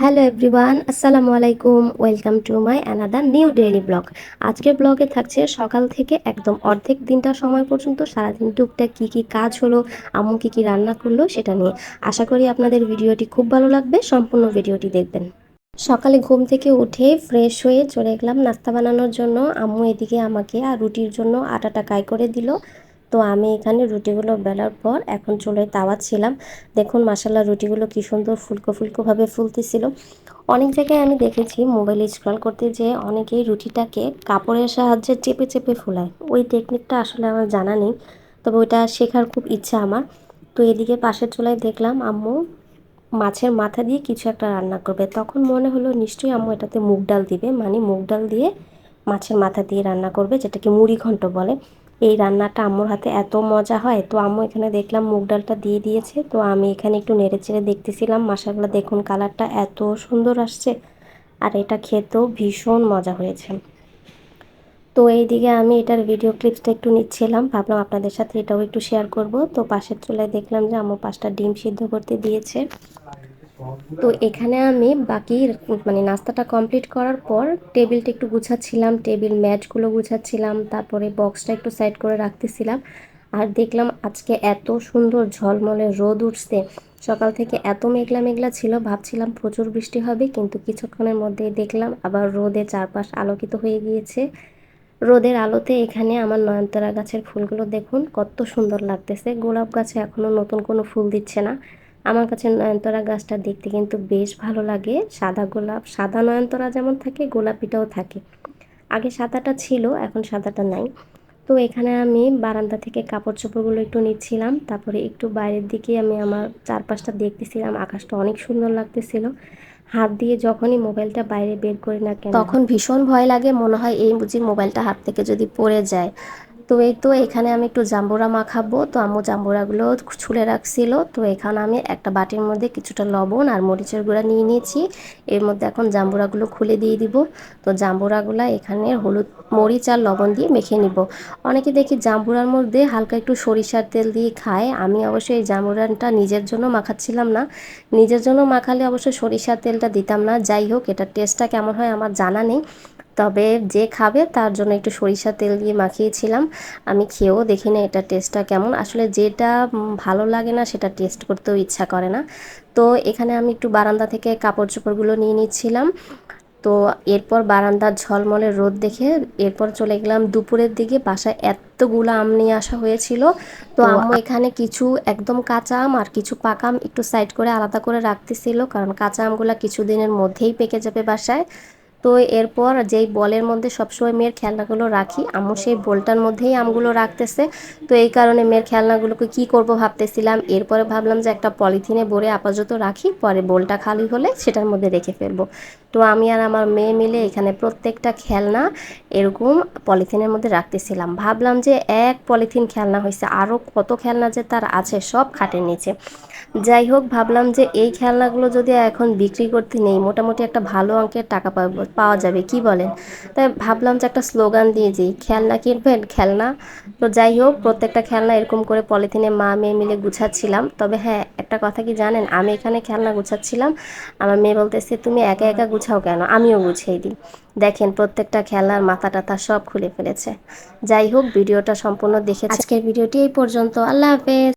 Hello everyone আসসালামু আলাইকুম welcome to my another new daily blog আজকের ব্লগে থাকছে সকাল থেকে একদম অর্ধেক দিনটা সময় পর্যন্ত সারাদিন টুকটাক কী কী কাজ হলো, আম্মু কী কী রান্না করল সেটা নিয়ে। আশা করি আপনাদের ভিডিওটি খুব ভালো লাগবে, সম্পূর্ণ ভিডিওটি দেখবেন। সকালে ঘুম থেকে উঠে ফ্রেশ হয়ে চলে গেলাম নাস্তা বানানোর জন্য। আম্মু এদিকে আমাকে আর রুটির জন্য আটাটা কাই করে দিল। তো আমি এখানে রুটিগুলো বেলার পর এখন চলে তাওয়াচ্ছিলাম দেখুন মাসাল্লাহ রুটিগুলো কি সুন্দর ফুলকো ফুলকোভাবে ফুলতেছিল। অনেক জায়গায় আমি দেখেছি মোবাইলে স্ক্রল করতে যে অনেকেই রুটিটাকে কাপড়ের সাহায্যে চেপে চেপে ফুলায়। ওই টেকনিকটা আসলে আমার জানা নেই, তবে ওইটা শেখার খুব ইচ্ছা আমার। তো এদিকে পাশের চুলায় দেখলাম আম্মু মাছের মাথা দিয়ে কিছু একটা রান্না করবে। তখন মনে হলো নিশ্চয়ই আম্মু এটাতে মুগ ডাল দিবে মানে মুগ ডাল দিয়ে মাছের মাথা দিয়ে রান্না করবে, যেটাকে মুড়ি ঘন্ট বলে। এই রান্নাটা আম্মুর হাতে এত মজা হয়। তো আম্মু এখানে দেখলাম মুগ ডালটা দিয়ে দিয়েছে। তো আমি এখানে একটু নেড়ে চেড়ে দেখতেছিলাম মাসাগুলো দেখুন কালারটা এত সুন্দর আসছে। আর এটা খেতেও ভীষণ মজা হয়েছে। তো এইদিকে আমি এটার ভিডিও ক্লিপসটা একটু নিচ্ছিলাম। ভাবলাম আপনাদের সাথে এটাও একটু শেয়ার করব। তো পাশের চুলায় দেখলাম যে আম্মু পাঁচটা ডিম সিদ্ধ করতে দিয়েছে। তো এখানে আমি বাকি মানে নাস্তাটা কমপ্লিট করার পর টেবিলটা একটু গুছাচ্ছিলাম টেবিল ম্যাটগুলো গুছাচ্ছিলাম, তারপরে বক্সটা একটু সাইড করে রাখতেছিলাম। আর দেখলাম আজকে এত সুন্দর ঝলমলে রোদ উঠছে। সকাল থেকে এত মেঘলা মেঘলা ছিল, ভাবছিলাম প্রচুর বৃষ্টি হবে, কিন্তু কিছুক্ষণের মধ্যেই দেখলাম আবার রোদে চারপাশ আলোকিত হয়ে গিয়েছে। রোদের আলোতে এখানে আমার নয়নতারা গাছের ফুলগুলো দেখুন, কত সুন্দর লাগতেছে। গোলাপ গাছে এখনও নতুন কোনো ফুল দিচ্ছে না। আমার কাছে নয়নতরা গাছটা দেখতে কিন্তু বেশ ভালো লাগে। সাদা গোলাপ, সাদা নয়নতরা যেমন থাকে, গোলাপিটাও থাকে। আগে সাদাটা ছিল, এখন সাদাটা নাই। তো এখানে আমি বারান্দা থেকে কাপড় চোপড়গুলো একটু নিচ্ছিলাম। তারপরে একটু বাইরের দিকে আমি আমার চারপাশটা দেখতেছিলাম। আকাশটা অনেক সুন্দর লাগতেছিল। হাত দিয়ে যখনই মোবাইলটা বাইরে বের করি না কেন তখন ভীষণ ভয় লাগে। মনে হয় এই বুঝি মোবাইলটা হাত থেকে যদি পড়ে যায়। তো এই তো এখানে আমি একটু জাম্বুরা মাখাবো। তো আম্মু জাম্বুরাগুলো ছুলে রাখছিল। তো এখানে আমি একটা বাটির মধ্যে কিছুটা লবণ আর মরিচের গুঁড়া নিয়ে নিয়েছি। এর মধ্যে এখন জাম্বুরাগুলো খুলে দিয়ে দিব। তো জাম্বুরাগুলো এখানে হলুদ মরিচ আর লবণ দিয়ে মেখে নিব। অনেকে দেখি জাম্বুরার মধ্যে হালকা একটু সরিষার তেল দিয়ে খায়। আমি অবশ্যই এই জাম্বুরানটা নিজের জন্য মাখাচ্ছিলাম না। নিজের জন্য মাখালে অবশ্যই সরিষার তেলটা দিতাম না। যাই হোক, এটার টেস্টটা কেমন হয় আমার জানা নেই। তবে যে খাবে তার জন্য একটু সরিষা তেল দিয়ে মাখিয়েছিলাম। আমি খেয়েও দেখি না এটা টেস্টটা কেমন। আসলে যেটা ভালো লাগে না সেটা টেস্ট করতেও ইচ্ছা করে না। তো এখানে আমি একটু বারান্দা থেকে কাপড় চোপড়গুলো নিয়ে নিচ্ছিলাম। তো এরপর বারান্দার ঝলমলে রোদ দেখে এরপর চলে গেলাম দুপুরের দিকে। বাসায় এতগুলো আম নিয়ে আসা হয়েছিল। তো আম্মু এখানে কিছু একদম কাঁচা আম আর কিছু পাকা আম একটু সাইড করে আলাদা করে রাখতেছিল। কারণ কাঁচা আমগুলো কিছুদিনের মধ্যেই পেকে যাবে বাসায়। তো এরপর যেই বলের মধ্যে সবসময় মেয়ের খেলনাগুলো রাখি, আম্মু সেই বলটার মধ্যেই আমগুলো রাখতেছে। তো এই কারণে মেয়ের খেলনাগুলোকে কি করব ভাবতেছিলাম। এরপরে ভাবলাম যে একটা পলিথিনে ভরে আপাতত রাখি, পরে বলটা খালি হলে সেটার মধ্যে রেখে ফেলব। তো আমি আর আমার মেয়ে মিলে এখানে প্রত্যেকটা খেলনা এরকম পলিথিনের মধ্যে রাখতেছিলাম। ভাবলাম যে এক পলিথিন খেলনা হয়েছে আরও কত খেলনা যে তার আছে সব খাটের নিচে। যাই হোক, ভাবলাম যে এই খেলনাগুলো যদি এখন বিক্রি করতে নেই, মোটামুটি একটা ভালো অঙ্কের টাকা পাবো। পাওয়া যাবে, কি বলেন? তাই ভাবলাম যে একটা স্লোগান দিয়ে যাই খেলনা কিনবেন? খেলনা? তো যাই হোক, প্রত্যেকটা খেলনা এরকম করে পলিথিনে মা মেয়ে মিলে গুছাচ্ছিলাম। তবে হ্যাঁ একটা কথা কি জানেন? আমি এখানে খেলনা গুছাচ্ছিলাম, আমার মেয়ে বলতেছে, তুমি একা একা গুছাও কেন? আমিও গুছিয়ে দিই। দেখেন, প্রত্যেকটা খেলনার মাথা টাথা সব খুলে ফেলেছে। যাই হোক, ভিডিওটা সম্পূর্ণ দেখে আজকের ভিডিওটি এই পর্যন্ত। আল্লাহ হাফেজ।